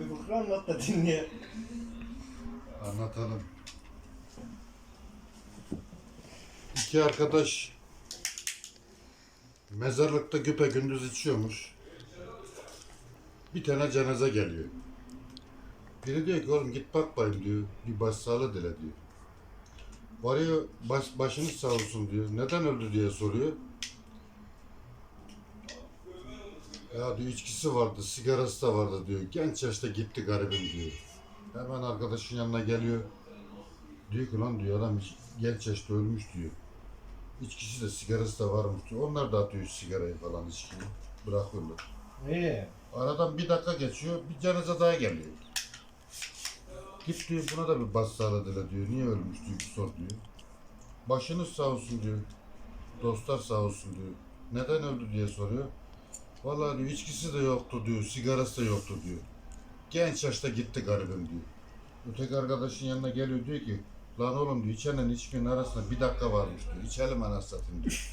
Bir fıkra anlat da dinle. Anlatalım. İki arkadaş mezarlıkta güpe gündüz içiyormuş. Bir tane cenaze geliyor. Biri diyor ki oğlum git bak bayım diyor. Bir başsağlığı dile diyor. Varıyor baş, başınız sağ olsun diyor. Neden öldü diye soruyor. Ya diyor içkisi vardı, sigarası da vardı diyor. Genç yaşta gitti garibim diyor. Hemen arkadaşın yanına geliyor. Diyor ki lan diyor adam genç yaşta ölmüş diyor. İçkisi de sigarası da varmış diyor. Onlar da atıyor sigarayı falan içkiyi. Bırakıyorlar. İyi. Aradan bir dakika geçiyor. Bir cenaze daha geliyor. Git diyor buna da bir başsağlığı dile diyor. Niye ölmüş diyor bir sor diyor. Başınız sağ olsun diyor. Dostlar sağ olsun diyor. Neden öldü diye soruyor. Vallahi diyor içkisi de yoktu diyor. Sigarası da yoktu diyor. Genç yaşta gitti garibim diyor. Öteki arkadaşın yanına geliyor diyor ki Lan oğlum diyor içenle içmenin arasında bir dakika varmış diyor. İçelim anasını satayım diyor.